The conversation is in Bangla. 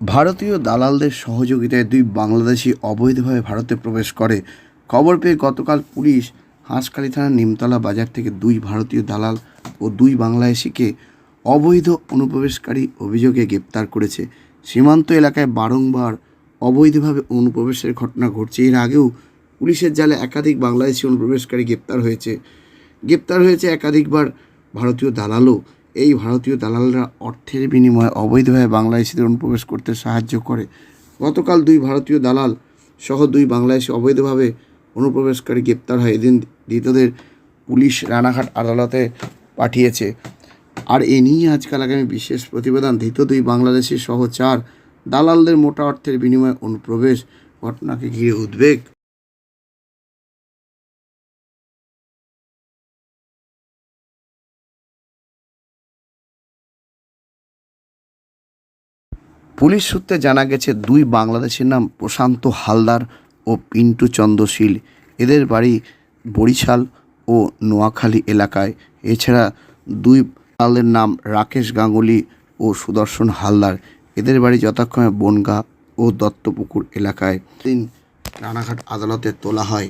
ভারতীয় দালালদের সহযোগিতায় দুই বাংলাদেশি অবৈধভাবে ভারতে প্রবেশ করে। খবর পেয়ে গতকাল পুলিশ হাঁসখালি থানার নিমতলা বাজার থেকে দুই ভারতীয় দালাল ও দুই বাংলাদেশিকে অবৈধ অনুপ্রবেশকারী অভিযোগে গ্রেপ্তার করেছে। সীমান্ত এলাকায় বারংবার অবৈধভাবে অনুপ্রবেশের ঘটনা ঘটছে। এর আগেও পুলিশের জালে একাধিক বাংলাদেশি অনুপ্রবেশকারী গ্রেপ্তার হয়েছে। গ্রেপ্তার হয়েছে একাধিকবার ভারতীয় দালালও। এই ভারতীয় দালালরা অর্থের বিনিময়ে অবৈধভাবে বাংলাদেশিদের অনুপ্রবেশ করতে সাহায্য করে। গতকাল দুই ভারতীয় দালাল সহ দুই বাংলাদেশি অবৈধভাবে অনুপ্রবেশকারী গ্রেপ্তার হয় এদিন ধৃতদের পুলিশ রানাঘাট আদালতে পাঠিয়েছে। আর এ নিয়ে আজকাল আগামী বিশেষ প্রতিবেদন। ধৃত দুই বাংলাদেশি সহ চার দালালদের মোটা অর্থের বিনিময়ে অনুপ্রবেশ ঘটনাকে ঘিরে উদ্বেগ। পুলিশ সূত্রে জানা গেছে, দুই বাংলাদেশের নাম প্রশান্ত হালদার ও পিন্টু চন্দ্রশীল। এদের বাড়ি বরিশাল ও নোয়াখালী এলাকায়। এছাড়া দুই দালালের নাম রাকেশ গাঙ্গুলি ও সুদর্শন হালদার। এদের বাড়ি যথাক্রমে বনগা ও দত্তপুকুর এলাকায়। তিন রানাঘাট আদালতে তোলা হয়।